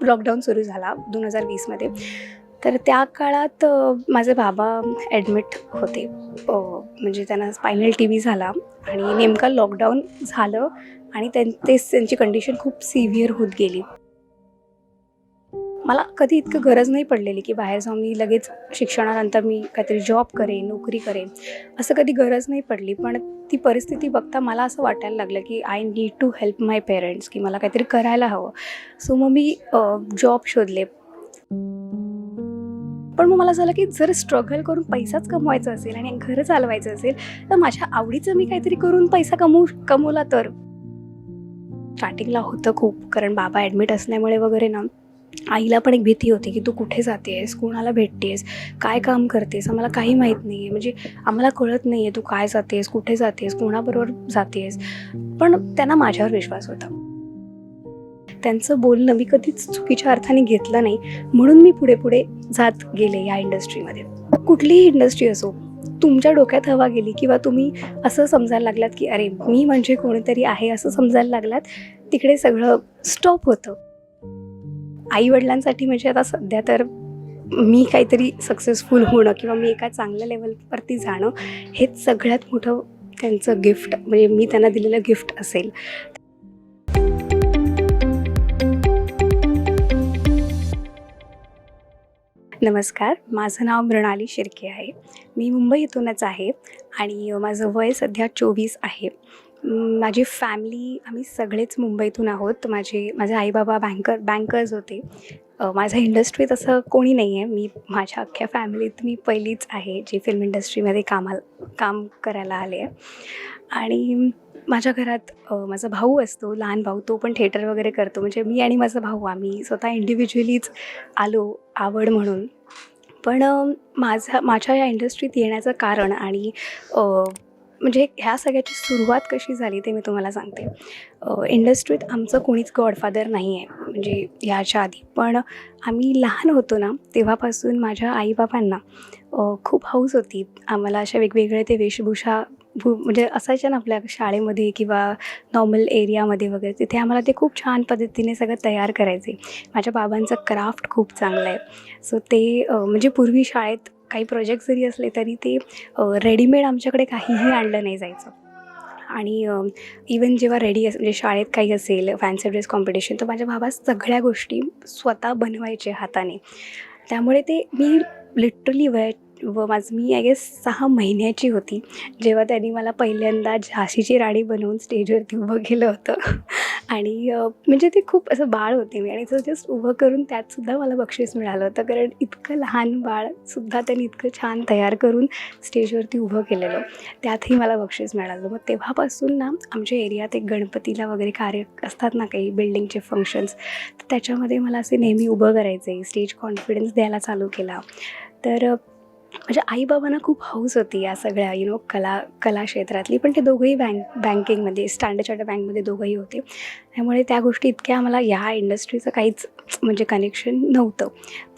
Lockdown सुरू झाला दोन हजार वीसमध्ये. तर त्या काळात माझे बाबा ॲडमिट होते. म्हणजे त्यांना स्पायनल टी व्ही झाला आणि नेमका लॉकडाऊन झालं आणि त्यां तेच त्यांची कंडिशन खूप सिव्हिअर होत गेली. मला कधी इतकं गरज नाही पडलेली की बाहेर जाऊन मी लगेच शिक्षणानंतर मी काहीतरी जॉब करेन नोकरी करेन असं कधी गरज नाही पडली. पण ती परिस्थिती बघता मला असं वाटायला लागलं की I need to help my parents की मला काहीतरी करायला हवं. सो मग मी जॉब शोधले. पण मग मला झालं की जर स्ट्रगल करून पैसाच कमवायचा असेल आणि घरं चालवायचं असेल तर माझ्या आवडीचं मी काहीतरी करून पैसा कमवू कमवला तर. स्टार्टिंगला होतं खूप कारण बाबा ॲडमिट असल्यामुळे वगैरे ना. आईला पण एक भीती होती की तू कुठे जाते आहेस कोणाला भेटतेस काय काम करतेस आम्हाला काही माहीत नाही आहे म्हणजे आम्हाला कळत नाही आहे तू काय जातेस कुठे जातेस कोणाबरोबर जातेस. पण त्यांना माझ्यावर विश्वास होता. त्यांचं बोलणं मी कधीच चुकीच्या अर्थाने घेतलं नाही. म्हणून मी पुढे पुढे जात गेले या इंडस्ट्रीमध्ये. कुठलीही इंडस्ट्री असो तुमच्या डोक्यात हवा गेली किंवा तुम्ही असं समजायला लागलात की अरे मी म्हणजे कोणीतरी आहे असं समजायला लागलात तिकडे सगळं स्टॉप होतं. आईवडिलांसाठी म्हणजे आता सध्या तर मी काहीतरी सक्सेसफुल होणं किंवा मी एका चांगल्या लेवलवरती जाणं हेच सगळ्यात मोठं त्यांचं गिफ्ट म्हणजे मी त्यांना दिलेलं गिफ्ट असेल. नमस्कार माझं नाव मृणाली शिर्के आहे. मी मुंबई इथूनच आहे आणि माझं वय सध्या चोवीस आहे. माझी फॅमिली आम्ही सगळेच मुंबईतून आहोत. माझे माझे आईबाबा बँकर बँकर्स होते. माझ्या इंडस्ट्रीत असं कोणी नाही आहे मी माझ्या अख्ख्या फॅमिलीत मी पहिलीच आहे जी फिल्म इंडस्ट्रीमध्ये कामाला काम करायला आले आहे आणि माझ्या घरात माझा भाऊ असतो लहान भाऊ तो पण थिएटर वगैरे करतो. म्हणजे मी आणि माझा भाऊ आम्ही स्वतः इंडिव्हिज्युअलीच आलो आवड म्हणून. पण माझा माझ्या या इंडस्ट्रीत येण्याचं कारण आणि म्हणजे ह्या सगळ्याची सुरुवात कशी झाली ते मी तुम्हाला सांगते. इंडस्ट्रीत आमचं कोणीच गॉडफादर नाही आहे म्हणजे ह्याच्या आधी. पण आम्ही लहान होतो ना तेव्हापासून माझ्या आईबाबांना खूप हौस होती. आम्हाला अशा वेगवेगळे ते वेशभूषा भू म्हणजे असायच्या ना आपल्या शाळेमध्ये किंवा नॉर्मल एरियामध्ये वगैरे तिथे आम्हाला ते खूप छान पद्धतीने सगळं तयार करायचे. माझ्या बाबांचं क्राफ्ट खूप चांगलं आहे सो ते म्हणजे पूर्वी शाळेत काही प्रोजेक्ट जरी असले तरी ते रेडीमेड आमच्याकडे काहीही आणलं नाही जायचं. आणि इवन जेव्हा रेडी अस म्हणजे शाळेत काही असेल फॅन्सी ड्रेस कॉम्पिटिशन तर माझ्या भावा सगळ्या गोष्टी स्वतः बनवायचे हाताने. त्यामुळे ते मी लिटरली वय व माझं मी आय गेस सहा महिन्याची होती. जेव्हा त्यांनी मला पहिल्यांदा झाशीची राणी बनवून स्टेजवरती उभं केलं होतं. आणि म्हणजे ते खूप असं बाळ होते मी. आणि असं जस्ट उभं करून त्यातसुद्धा मला बक्षीस मिळालं होतं. कारण इतकं लहान बाळसुद्धा त्यांनी इतकं छान तयार करून स्टेजवरती उभं केलेलं. त्यातही मला बक्षीस मिळालं. मग तेव्हापासून ना आमच्या एरियात एक गणपतीला वगैरे कार्य असतात ना काही बिल्डिंगचे फंक्शन्स तर त्याच्यामध्ये मला असे नेहमी उभं करायचे स्टेज कॉन्फिडन्स द्यायला चालू केला. तर माझ्या आईबाबांना खूप हौस होती या सगळ्या यु नो कला कला क्षेत्रातली. पण ते दोघंही बँक बँकिंगमध्ये स्टँडर्ड चार्टर्ड बँकमध्ये दोघंही होते. त्यामुळे त्या गोष्टी इतक्या आम्हाला या इंडस्ट्रीचं काहीच म्हणजे कनेक्शन नव्हतं.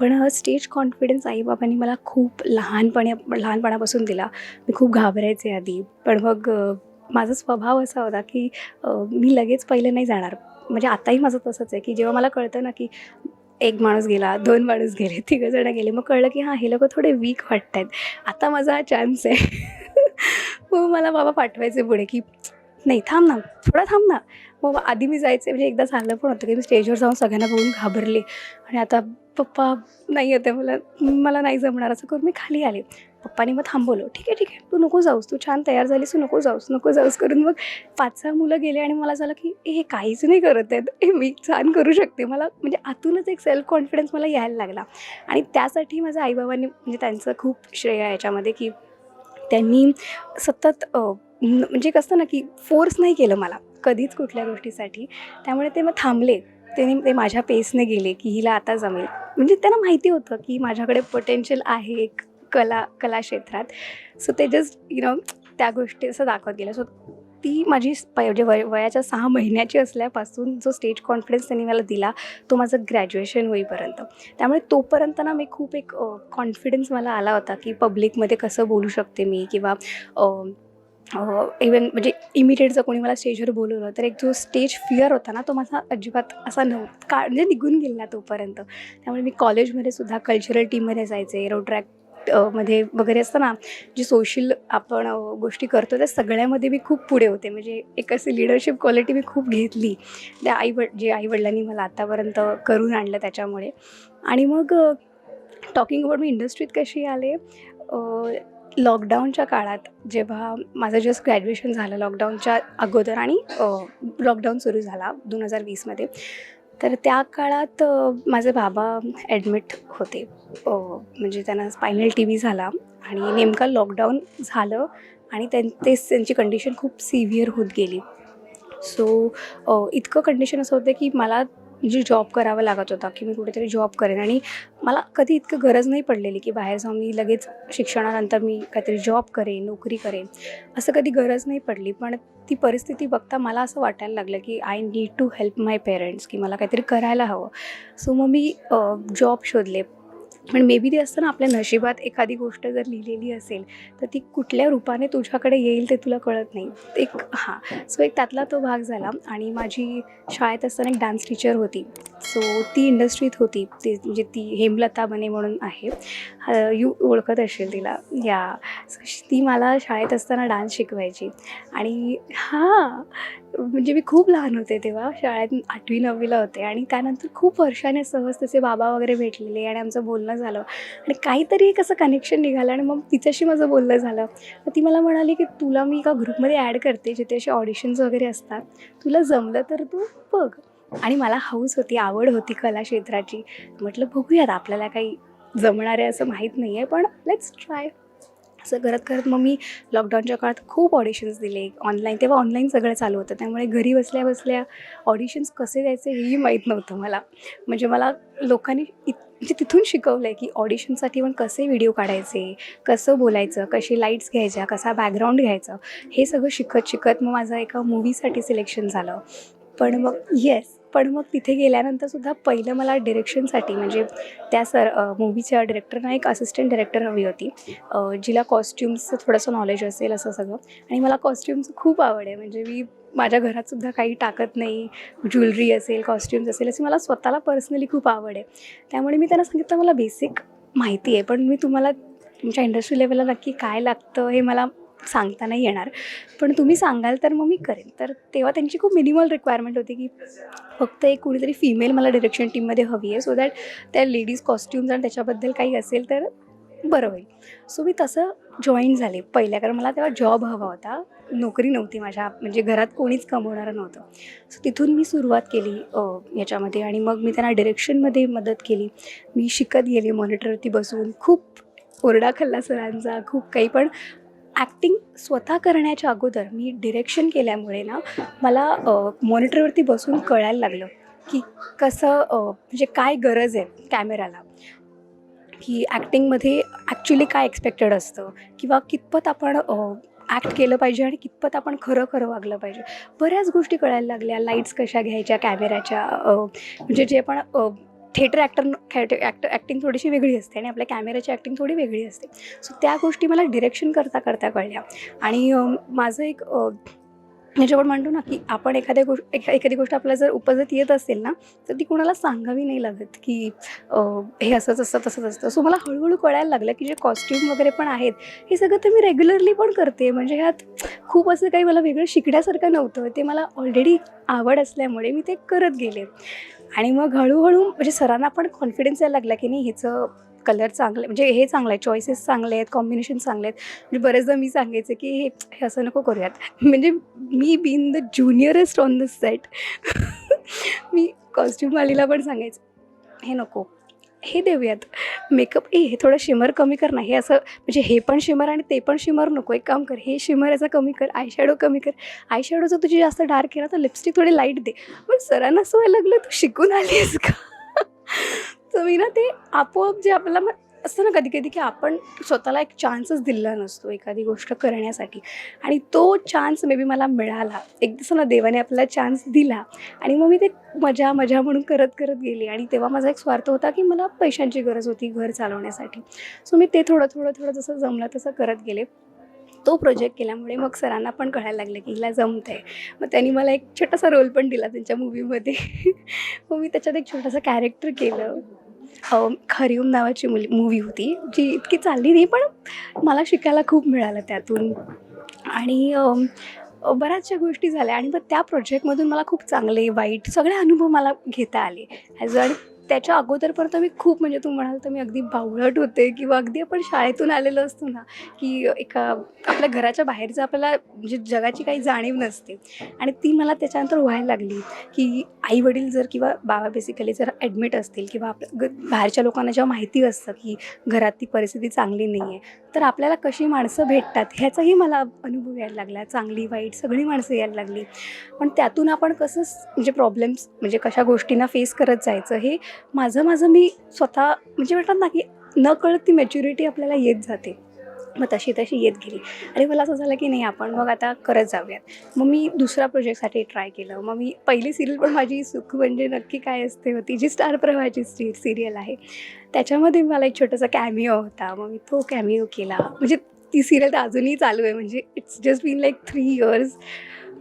पण स्टेज कॉन्फिडन्स आईबाबांनी मला खूप लहानपणी लहानपणापासून दिला. मी खूप घाबरायचे आधी. पण मग माझा स्वभाव असा होता की मी लगेच पहिले नाही जाणार. म्हणजे आताही माझं तसंच आहे की जेव्हा मला कळतं ना की एक माणूस गेला दोन माणूस गेले तिघंजणं गेले. मग कळलं की हां हे लोक थोडे वीक वाटत आहेत आता माझा हा चान्स आहे. मग मला बाबा पाठवायचे पुढे की नाही थांब ना थोडा थांब ना. मग आधी मी जायचे म्हणजे एकदा झालं पण होतं की मी स्टेजवर जाऊन सगळ्यांना बघून घाबरले. आणि आता पप्पा नाही येते मला मला नाही जमणार. असं करून मी खाली आले. पप्पानी मग थांबवलं. ठीक आहे ठीक आहे. तू नको जाऊस. तू छान तयार झालीस तू नको जाऊस. नको जाऊस. करून मग पाच सहा मुलं गेले आणि मला झालं की हे काहीच नाही करत आहेत. हे मी छान करू शकते. मला म्हणजे आतूनच एक सेल्फ कॉन्फिडन्स मला यायला लागला. आणि त्यासाठी माझ्या आईबाबांनी म्हणजे त्यांचं खूप श्रेय आहे याच्यामध्ये की त्यांनी सतत म्हणजे कसं ना की फोर्स नाही केलं मला कधीच कुठल्या गोष्टीसाठी. त्यामुळे ते मग थांबले. त्यांनी ते माझ्या पेसने गेले की हिला आता जमेल. म्हणजे त्यांना माहिती होतं की माझ्याकडे पोटेन्शियल आहे एक. कला कला क्षेत्रात सो ते जस्ट यु नो त्या गोष्टी असं दाखवत गेलं. सो ती माझी म्हणजे वय वयाच्या सहा महिन्याची असल्यापासून जो स्टेज कॉन्फिडन्स त्यांनी मला दिला तो माझं ग्रॅज्युएशन होईपर्यंत. त्यामुळे तोपर्यंत ना मी खूप एक कॉन्फिडन्स मला आला होता की पब्लिकमध्ये कसं बोलू शकते मी किंवा इवन म्हणजे इमिडिएट जर कोणी मला स्टेजवर बोलवलं तर एक जो स्टेज फिअर होता ना तो माझा अजिबात असा नव्हता का म्हणजे निघून गेला तोपर्यंत. त्यामुळे मी कॉलेजमध्ये सुद्धा कल्चरल टीममध्ये जायचे रोट्रॅक मध्ये वगैरे असतं ना जी सोशल आपण गोष्टी करतो त्या सगळ्यामध्ये मी खूप पुढे होते. म्हणजे एक अशी लिडरशिप क्वालिटी मी खूप घेतली. त्या आई वड जे आईवडिलांनी मला आतापर्यंत करून आणलं त्याच्यामुळे. आणि मग टॉकिंग अबाउट मी इंडस्ट्रीत कशी आले? लॉकडाऊनच्या काळात जेव्हा माझं जस्ट ग्रॅज्युएशन झालं लॉकडाऊनच्या अगोदर आणि लॉकडाऊन सुरू झाला दोन हजार वीसमध्ये. तर त्या काळात माझे बाबा ॲडमिट होते. म्हणजे त्यांना स्पायनल टी व्ही झाला आणि नेमका लॉकडाऊन झालं आणि त्यां ते त्यांची कंडिशन खूप सिव्हिअर होत गेली. सो इतकं कंडिशन असं होतं की मला म्हणजे जॉब करावा लागत होता की मी कुठेतरी जॉब करेन. आणि मला कधी इतकं गरज नाही पडलेली की बाहेर जाऊन मी लगेच शिक्षणानंतर मी काहीतरी जॉब करेन नोकरी करेन. असं कधी गरज नाही पडली. पण ती परिस्थिती बघता मला असं वाटायला लागलं की I need to help my parents की मला काहीतरी करायला हवं. सो मग मी जॉब शोधले. पण मे बी ते असतं ना आपल्या नशिबात एखादी गोष्ट जर लिहिलेली असेल तर ती कुठल्या रूपाने तुझ्याकडे येईल ते तुला कळत नाही. एक हां. सो एक त्यातला तो भाग झाला आणि माझी शाळेत असताना एक डान्स टीचर होती. सो ती इंडस्ट्रीत होती. ती म्हणजे ती हेमलता बने म्हणून आहे. यू ओळखत असेल तिला. या सो ती मला शाळेत असताना डान्स शिकवायची. आणि हां म्हणजे मी खूप लहान होते तेव्हा. शाळेत आठवी नववीला होते. आणि त्यानंतर खूप वर्षाने सहज त्याचे बाबा वगैरे भेटलेले आणि आमचं बोलणं झालं. आणि काहीतरी एक असं कनेक्शन निघालं आणि मग तिच्याशी माझं बोलणं झालं. मग ती मला म्हणाली की तुला मी एका ग्रुपमध्ये ॲड करते जिथे असे ऑडिशन्स वगैरे असतात. तुला जमलं तर तू बघ. आणि मला हौस होती आवड होती कला क्षेत्राची. म्हटलं बघूयात आपल्याला काही जमणार आहे असं माहीत नाही आहे पण लेट्स ट्राय असं करत करत मग मी लॉकडाऊनच्या काळात खूप ऑडिशन्स दिले. ऑनलाईन तेव्हा ऑनलाईन सगळं चालू होतं. त्यामुळे घरी बसल्या बसल्या ऑडिशन्स कसे द्यायचे हेही माहीत नव्हतं मला. म्हणजे मला लोकांनी इत म्हणजे तिथून शिकवलं आहे की ऑडिशनसाठी पण कसे व्हिडिओ काढायचे कसं बोलायचं कशी लाईट्स घ्यायच्या कसा बॅकग्राऊंड घ्यायचं हे सगळं शिकत शिकत मग माझं एका मूवीसाठी सिलेक्शन झालं. पण मग येस पण मग तिथे गेल्यानंतर सुद्धा पहिलं मला डिरेक्शनसाठी म्हणजे त्या सर मूवीच्या डिरेक्टरना एक असिस्टंट डिरेक्टर हवी होती. जिला कॉस्ट्युम्सचं थोडंसं नॉलेज असेल असं सगळं. आणि मला कॉस्ट्युम्स खूप आवड आहे. म्हणजे मी माझ्या घरातसुद्धा काही टाकत नाही. ज्वेलरी असेल कॉस्ट्युम्स असेल अशी मला स्वतःला पर्सनली खूप आवड आहे. त्यामुळे मी त्यांना सांगितलं मला बेसिक माहिती आहे पण मी तुम्हाला तुमच्या इंडस्ट्री लेवलला नक्की काय लागतं हे मला सांगता नाही येणार. पण तुम्ही सांगाल तर मग मी करेन. तर तेव्हा त्यांची खूप मिनिमल रिक्वायरमेंट होती की फक्त एक कुणीतरी फिमेल मला डिरेक्शन टीममध्ये हवी आहे सो दॅट त्या लेडीज कॉस्ट्युम्स आणि त्याच्याबद्दल काही असेल तर बरं होईल. सो मी तसं जॉईन झाले पहिल्या कारण मला तेव्हा जॉब हवा होता. नोकरी नव्हती माझ्या म्हणजे घरात कोणीच कमवणारं नव्हतं. सो तिथून मी सुरुवात केली याच्यामध्ये आणि मग मी त्यांना डिरेक्शनमध्ये मदत केली. मी शिकत गेले मॉनिटरवरती बसून. खूप ओरडा खाल्ला सरांचा खूप काही पण ॲक्टिंग स्वतः करण्याच्या अगोदर मी डिरेक्शन केल्यामुळे ना मला मॉनिटरवरती बसून कळायला लागलं की कसं म्हणजे काय गरज आहे कॅमेराला की ॲक्टिंगमध्ये ॲक्च्युली काय एक्सपेक्टेड असतं किंवा कितपत आपण ॲक्ट केलं पाहिजे आणि कितपत आपण खरं खरं वागलं पाहिजे. बऱ्याच गोष्टी कळायला लागल्या. लाईट्स कशा घ्यायच्या कॅमेऱ्याच्या म्हणजे जे आपण थिएटर ॲक्टर ॲक्टर ॲक्टिंग थोडीशी वेगळी असते आणि आपल्या कॅमेऱ्याची ॲक्टिंग थोडी वेगळी असते. सो त्या गोष्टी मला डिरेक्शन करता करता कळल्या. आणि माझं एक अ, म्हणतो ना की आपण एखाद्या गोष्ट एखा एखादी गोष्ट आपल्याला जर उपजत येत असेल ना तर ती कोणाला सांगावी नाही लागत की हे असंच असतं तसंच असतं सो मला हळूहळू कळायला लागलं की जे कॉस्ट्यूम वगैरे पण आहेत हे सगळं तर मी रेग्युलरली पण करते. म्हणजे ह्यात खूप असं काही मला वेगळं शिकण्यासारखं नव्हतं. ते मला ऑलरेडी आवड असल्यामुळे मी ते करत गेले. आणि मग हळूहळू म्हणजे सरांना पण कॉन्फिडन्स यायला लागला की नाही ह्याचं कलर चांगले म्हणजे हे चांगलं आहे चॉईसेस चांगले आहेत कॉम्बिनेशन चांगले आहेत. म्हणजे बरेचदा मी सांगायचं की हे हे असं नको करूयात. म्हणजे मी been the juniorest on the set me costume वालीला पण सांगायचं हे नको. हे देऊयात. मेकअप ए हे थोडं शिमर कमी कर ना. हे असं म्हणजे हे पण शिमर आणि ते पण शिमर नको. एक काम कर हे शिमर याचं कमी कर आय शॅडो कमी कर. आय जर तुझी जास्त डार्क आहे ना तर लिपस्टिक थोडी लाइट दे. पण सरांना असं व्हायला लागलं तू शिकून आली आहेस का? तर मी ना ते आपोआप जे आपल्याला मग असतं ना कधी कधी की आपण स्वतःला एक चान्सच दिलेला नसतो एखादी गोष्ट करण्यासाठी. आणि तो चान्स मे बी मला मिळाला. एक दिवस ना देवाने आपला चान्स दिला आणि मग मी ते मजा मजा म्हणून करत करत गेली. आणि तेव्हा माझा एक स्वार्थ होता की मला पैशांची गरज होती घर चालवण्यासाठी. सो मी ते थोडं थोडं थोडं जसं जमलं तसं करत गेले. तो प्रोजेक्ट केल्यामुळे मग सरांना पण कळायला लागलं की हिला जमतं आहे मग त्यांनी मला एक छोटासा रोल पण दिला त्यांच्या मूवीमध्ये मग मी त्याच्यात एक छोटासा कॅरेक्टर केलं. अं, खरीम नावाची मुली मूवी होती जी इतकी चालली नाही पण मला शिकायला खूप मिळालं त्यातून. आणि बऱ्याचशा गोष्टी झाल्या. आणि मग त्या प्रोजेक्टमधून मला खूप चांगले वाईट सगळे अनुभव मला घेता आले. ॲज अ त्याच्या अगोदरपर्यंत मी खूप म्हणजे तू म्हणाल तर मी अगदी बावळट होते किंवा अगदी आपण शाळेतून आलेलो असतो ना की एका आपल्या घराच्या बाहेरचं आपल्याला म्हणजे जगाची काही जाणीव नसते. आणि ती मला त्याच्यानंतर व्हायला लागली की आई वडील जर किंवा बाबा बेसिकली जर ॲडमिट असतील किंवा आपल्या ग बाहेरच्या लोकांना जेव्हा माहिती असतं की घरात ती परिस्थिती चांगली नाही आहे तर आपल्याला कशी माणसं भेटतात ह्याचाही मला अनुभव यायला लागला. चांगली वाईट सगळी माणसं यायला लागली. पण त्यातून आपण कसं म्हणजे प्रॉब्लेम्स म्हणजे कशा गोष्टींना फेस करत जायचं हे माझं माझं मी स्वतः म्हणजे म्हणतात ना की न कळत ती मॅच्युरिटी आपल्याला येत जाते. मग तशी तशी येत गेली. आणि मला असं झालं की नाही आपण मग आता करत जाऊयात. मग मी दुसऱ्या प्रोजेक्टसाठी ट्राय केलं. मग मी पहिली सिरियल पण माझी सुख म्हणजे नक्की काय असते होती जी स्टार प्रवाहाची सी सिरियल आहे. त्याच्यामध्ये मला एक छोटासा कॅमिओ होता. मग मी तो कॅमिओ केला. म्हणजे ती सिरियल तर अजूनही चालू आहे. म्हणजे it's just been like three years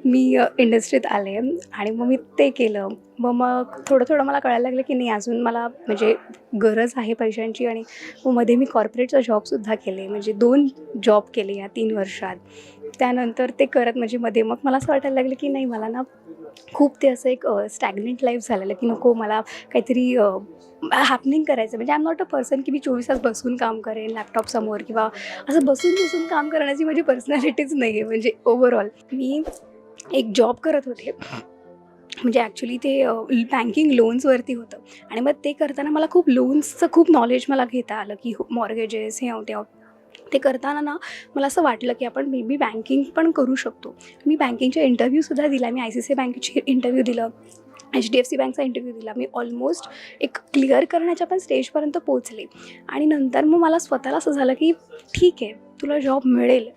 मी इंडस्ट्रीत आले आणि मग मी ते केलं. मग मग थोडं थोडं मला कळायला लागलं की नाही अजून मला म्हणजे गरज आहे पैशांची आणि मग मध्ये मी कॉर्पोरेटचा जॉबसुद्धा केले. म्हणजे दोन जॉब केले या तीन वर्षात. त्यानंतर ते करत म्हणजे मध्ये मग मला असं वाटायला लागलं की नाही मला ना खूप ते असं एक स्टॅग्नेंट लाईफ झालेलं की नको मला काहीतरी हॅपनिंग करायचं. म्हणजे I am not a person की मी चोवीस तास बसून काम करेन लॅपटॉपसमोर किंवा असं बसून बसून काम करण्याची माझी पर्सनॅलिटीच नाही आहे म्हणजे ओव्हरऑल मी एक जॉब करत होते. म्हणजे ॲक्च्युली ते बँकिंग लोन्सवरती होतं. आणि मग ते करताना मला खूप लोन्सचं खूप नॉलेज मला घेता आलं की हो, मॉर्गेजेस हे होते. ते करताना ना मला असं वाटलं की आपण मे बी बँकिंग पण करू शकतो. मी बँकिंगच्या इंटरव्ह्यूसुद्धा दिला. मी आय सी सी बँकेची इंटरव्ह्यू दिलं. एच डी एफ सी बँकचा इंटरव्ह्यू दिला. मी ऑलमोस्ट एक क्लिअर करण्याच्या पण स्टेजपर्यंत पोचले आणि नंतर मग मला स्वतःला असं झालं की ठीक आहे तुला जॉब मिळेल.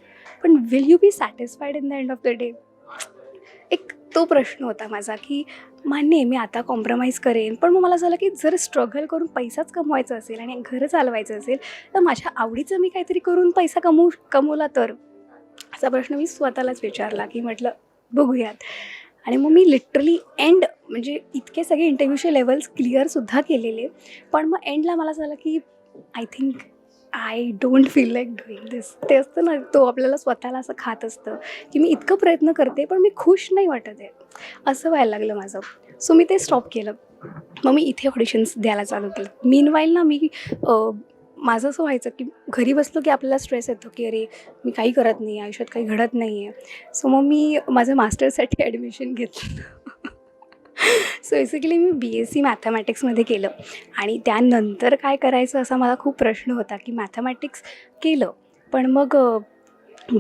पण will you be satisfied in the end of the day एक तो प्रश्न होता माझा की मान्य आहे मी आता कॉम्प्रोमाइज करेन पण मग मला झालं की जर स्ट्रगल करून पैसाच कमवायचा असेल आणि घरं चालवायचं असेल तर माझ्या आवडीचं मी काहीतरी करून पैसा कमवू कमवला तर? असा प्रश्न मी स्वतःलाच विचारला की म्हटलं बघूयात. आणि मग मी लिटरली एंड म्हणजे इतके सगळे इंटरव्ह्यूचे लेवल्स क्लिअरसुद्धा केलेले पण मग एंडला मला झालं की I think I don't feel like doing this ते असतं ना तो आपल्याला स्वतःला असं खात असतं की मी इतकं प्रयत्न करते पण मी खुश नाही वाटत आहे. असं व्हायला लागलं माझं. सो मी ते स्टॉप केलं. मग मी इथे ऑडिशन्स द्यायला चालू केलं. मीनवाईल ना मी माझं असं व्हायचं की घरी बसलो की आपल्याला स्ट्रेस येतो की अरे मी काही करत नाही आयुष्यात काही घडत नाही आहे सो मग मी माझं मास्टर्ससाठी ॲडमिशन घेतलं. सो बेसिकली मी बी एस सी मॅथमॅटिक्समध्ये केलं. आणि त्यानंतर काय करायचं असा मला खूप प्रश्न होता की मॅथमॅटिक्स केलं. पण मग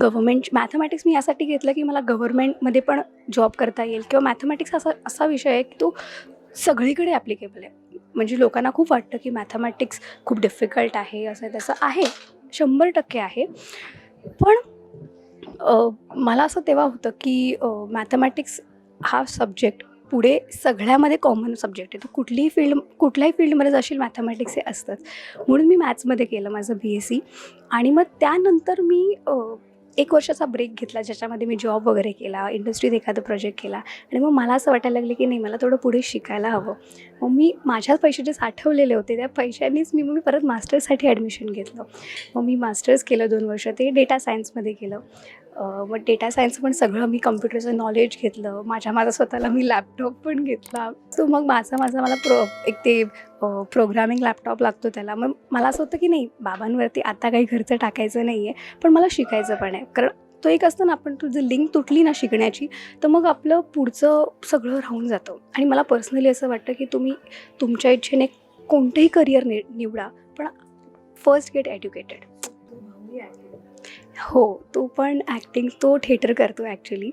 गव्हर्मेंट मॅथमॅटिक्स मी यासाठी घेतलं की मला गव्हर्मेंटमध्ये पण जॉब करता येईल. किंवा मॅथमॅटिक्स असा असा विषय आहे की तो सगळीकडे ॲप्लिकेबल आहे. म्हणजे लोकांना खूप वाटतं की मॅथमॅटिक्स खूप डिफिकल्ट आहे असं तसं आहे. शंभर टक्के आहे. पण मला असं तेव्हा होतं की मॅथमॅटिक्स हा सब्जेक्ट पुढे सगळ्यामध्ये कॉमन सब्जेक्ट आहे. तो कुठलीही फील्ड कुठल्याही फील्डमध्ये जाशील मॅथमॅटिक्स हे असतात म्हणून मी मॅथ्समध्ये केलं माझं बी एस सी आणि मग त्यानंतर मी एक वर्षाचा ब्रेक घेतला ज्याच्यामध्ये मी जॉब वगैरे केला इंडस्ट्रीत एखादा प्रोजेक्ट केला. आणि मग मला असं वाटायला लागलं की नाही मला थोडं पुढे शिकायला हवं. मग मी माझ्याच पैसे जे साठवलेले होते त्या पैशांनीच मी मग मी परत मास्टर्ससाठी ॲडमिशन घेतलं. मग मी मास्टर्स केलं दोन वर्ष ते डेटा सायन्समध्ये केलं. मग डेटा सायन्स पण सगळं मी कम्प्युटरचं नॉलेज घेतलं. माझ्या माझा स्वतःला मी लॅपटॉप पण घेतला. सो मग माझा माझा मला प्रो एक ते प्रोग्रामिंग लॅपटॉप लागतो त्याला. मग मला असं होतं की नाही बाबांवरती आता काही खर्च टाकायचं नाही आहे पण मला शिकायचं पण आहे. कारण तो एक असतो ना आपण तुझं लिंक तुटली ना शिकण्याची तर मग आपलं पुढचं सगळं राहून जातं. आणि मला पर्सनली असं वाटतं की तुम्ही तुमच्या इच्छेने कोणतंही करिअर नि निवडा पण फर्स्ट गेट एज्युकेटेड हो तो पण ॲक्टिंग तो थिएटर करतो ॲक्च्युली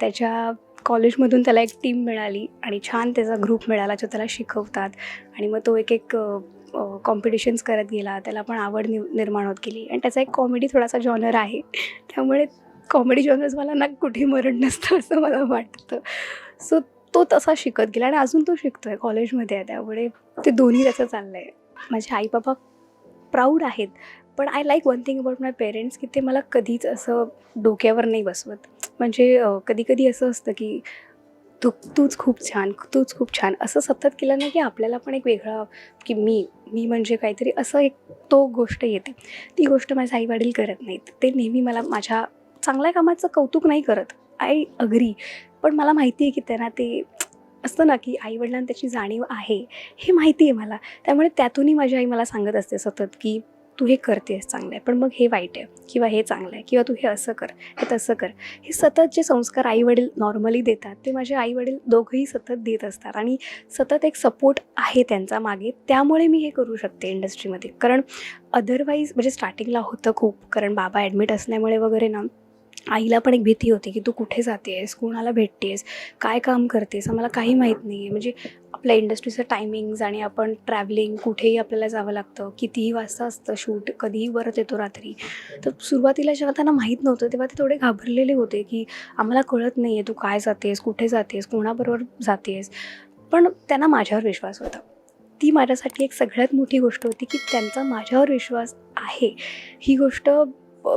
त्याच्या कॉलेजमधून त्याला एक टीम मिळाली आणि छान त्याचा ग्रुप मिळाला जो त्याला शिकवतात. आणि मग तो एक एक कॉम्पिटिशन्स करत गेला त्याला पण आवड नि निर्माण होत गेली. आणि त्याचा एक कॉमेडी थोडासा जॉनर आहे. त्यामुळे कॉमेडी जॉनर्स मला ना कुठे मरण नसतं असं मला वाटतं. सो तो तसा शिकत गेला आणि अजून तो शिकतो आहे कॉलेजमध्ये आहे त्यामुळे ते दोन्ही त्याचं चाललं आहे माझे आई बाबा प्राऊड आहेत. पण I like one thing about my parents की ते मला कधीच असं डोक्यावर नाही बसवत. म्हणजे कधी कधी असं असतं की तू तूच खूप छान तूच खूप छान असं सतत केलं ना की आपल्याला पण एक वेगळा की मी मी म्हणजे काहीतरी असं एक तो गोष्ट येते. ती गोष्ट माझे आईवडील करत नाहीत. ते नेहमी मला माझ्या चांगल्या कामाचं कौतुक नाही करत. आय अग्री पण मला माहिती आहे की त्यांना ते असतं ना की आईवडिलांना त्याची जाणीव आहे हे माहिती आहे मला. त्यामुळे त्यातूनही माझी आई मला सांगत असते सतत की तू हे करतेस चांगलं आहे पण मग हे वाईट आहे किंवा हे चांगलं आहे किंवा तू हे असं कर हे तसं कर. हे सतत जे संस्कार आईवडील नॉर्मली देतात ते माझे आईवडील दोघंही सतत देत असतात आणि सतत एक सपोर्ट आहे त्यांचा मागे. त्यामुळे मी हे करू शकते इंडस्ट्रीमध्ये कारण अदरवाईज म्हणजे स्टार्टिंगला होतं खूप. कारण बाबा ॲडमिट असल्यामुळे वगैरे ना आईला पण एक भीती होती की तू कुठे जाते आहेस कोणाला भेटते आहेस काय काम करतेस? आम्हाला काही माहीत नाही आहे म्हणजे आपल्या इंडस्ट्रीचं टायमिंग्ज आणि आपण ट्रॅव्हलिंग कुठेही आपल्याला जावं लागतं. कितीही वाजता असतं शूट कधीही परत येतो रात्री. तर सुरुवातीला जेव्हा त्यांना माहीत नव्हतं तेव्हा ते थोडे घाबरलेले होते की आम्हाला कळत नाही आहे तू काय जातेस कुठे जातेस कोणाबरोबर जातेस. पण त्यांना माझ्यावर विश्वास होता. ती माझ्यासाठी एक सगळ्यात मोठी गोष्ट होती की त्यांचा माझ्यावर विश्वास आहे. ही गोष्ट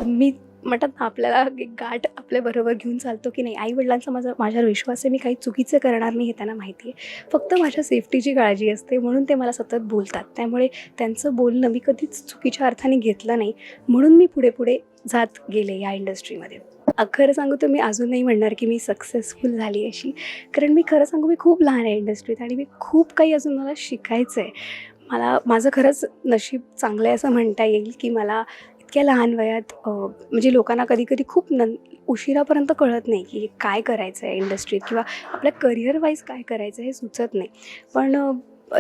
मी म्हणतात ना आपल्याला एक गाठ आपल्याबरोबर घेऊन चालतो की नाही आईवडिलांचा माझा माझ्यावर विश्वास आहे मी काही चुकीचं करणार नाही हे त्यांना माहिती आहे. फक्त माझ्या सेफ्टीची काळजी असते म्हणून ते मला सतत बोलतात. त्यामुळे त्यांचं बोलणं मी कधीच चुकीच्या अर्थाने घेतलं नाही म्हणून मी पुढे पुढे जात गेले या इंडस्ट्रीमध्ये खरं सांगू तर मी अजून नाही म्हणणार की मी सक्सेसफुल झाली अशी. कारण मी खरं सांगू मी खूप लहान आहे इंडस्ट्रीत आणि मी खूप काही अजून मला शिकायचं आहे मला माझं खरंच नशीब चांगलं आहे असं म्हणता येईल की मला इतक्या लहान वयात म्हणजे लोकांना कधी कधी खूप नं उशिरापर्यंत कळत नाही की काय करायचं आहे इंडस्ट्रीत किंवा आपल्या करिअर वाईज काय करायचं हे सुचत नाही. पण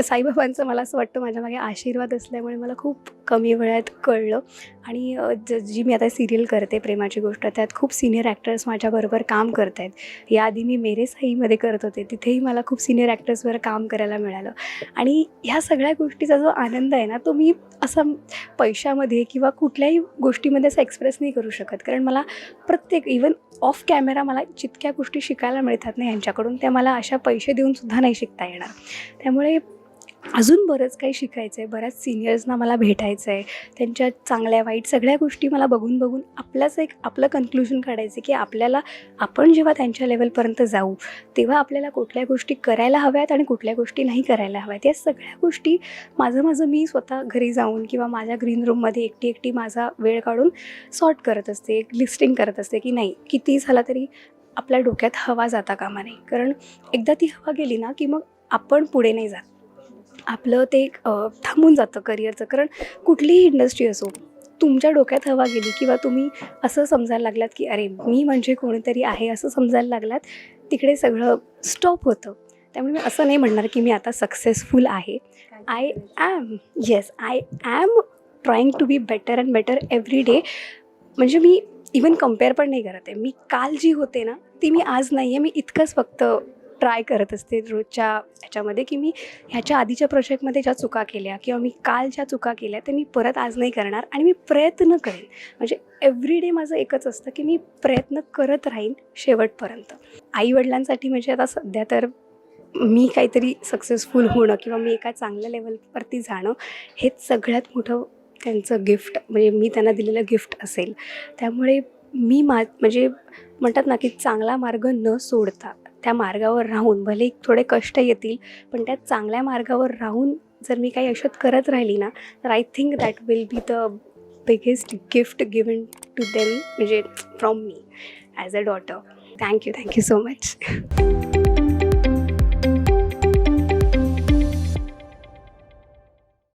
साईबाबांचं मला असं वाटतं माझ्या मागे आशीर्वाद असल्यामुळे मला खूप कमी वेळात कळलं. आणि ज जी मी आता सिरियल करते प्रेमाची गोष्ट त्यात खूप सिनियर ॲक्टर्स माझ्याबरोबर काम करत आहेत याआधी मी मेरे साईमध्ये करत होते. तिथेही मला खूप सिनियर ॲक्टर्सवर काम करायला मिळालं. आणि ह्या सगळ्या गोष्टीचा जो आनंद आहे ना तो मी असा पैशामध्ये किंवा कुठल्याही गोष्टीमध्ये असं एक्सप्रेस नाही करू शकत. कारण मला प्रत्येक इवन ऑफ कॅमेरा मला जितक्या गोष्टी शिकायला मिळतात ना यांच्याकडून त्या मला अशा पैसे देऊनसुद्धा नाही शिकता येणार. त्यामुळे अजून बरंच काही शिकायचं आहे बऱ्याच सिनियर्सना मला भेटायचं आहे त्यांच्या चांगल्या वाईट सगळ्या गोष्टी मला बघून बघून आपल्याच एक आपलं कन्क्लुजन काढायचं की आपल्याला आपण जेव्हा त्यांच्या लेवलपर्यंत जाऊ तेव्हा आपल्याला कुठल्या गोष्टी करायला हव्यात आणि कुठल्या गोष्टी नाही करायला हव्यात. या सगळ्या गोष्टी माझं माझं मी स्वतः घरी जाऊन किंवा माझ्या ग्रीन रूममध्ये एकटी एकटी माझा वेळ काढून सॉर्ट करत असते. एक लिस्टिंग करत असते की नाही किती झाला तरी आपल्या डोक्यात हवा जाता कामा नाही कारण एकदा ती हवा गेली ना की मग आपण पुढे नाही जात. आपलं ते एक, थांबून जातं करिअरचं कारण कुठलीही इंडस्ट्री असो तुमच्या डोक्यात हवा गेली किंवा तुम्ही असं समजायला लागलात की अरे मी म्हणजे कोणीतरी आहे असं समजायला लागलात तिकडे सगळं स्टॉप होतं. त्यामुळे मी असं नाही म्हणणार की मी आता सक्सेसफुल आहे. I am yes I am trying to be better and better every day म्हणजे मी इवन कंपेअर पण नाही करत आहे. मी काल जी होते ना ती मी आज नाही आहे मी इतकंच फक्त ट्राय करत असते रोजच्या ह्याच्यामध्ये की मी ह्याच्या आधीच्या प्रोजेक्टमध्ये ज्या चुका केल्या किंवा मी काल ज्या चुका केल्या ते मी परत आज नाही करणार आणि मी प्रयत्न करेन. म्हणजे एव्हरी डे माझं एकच असतं की मी प्रयत्न करत राहीन शेवटपर्यंत. आईवडिलांसाठी म्हणजे आता सध्या तर मी काहीतरी सक्सेसफुल होणं किंवा मी एका चांगल्या लेवलवरती जाणं हेच सगळ्यात मोठं त्यांचं गिफ्ट म्हणजे मी त्यांना दिलेलं गिफ्ट असेल. त्यामुळे मी मा म्हणजे म्हणतात ना की चांगला मार्ग न सोडता त्या मार्गावर राहून भले थोडे कष्ट येतील पण त्या चांगल्या मार्गावर राहून जर मी काही यशत करत राहिली ना तर I think that will be the biggest gift given to them म्हणजे from me as a daughter thank you thank you so much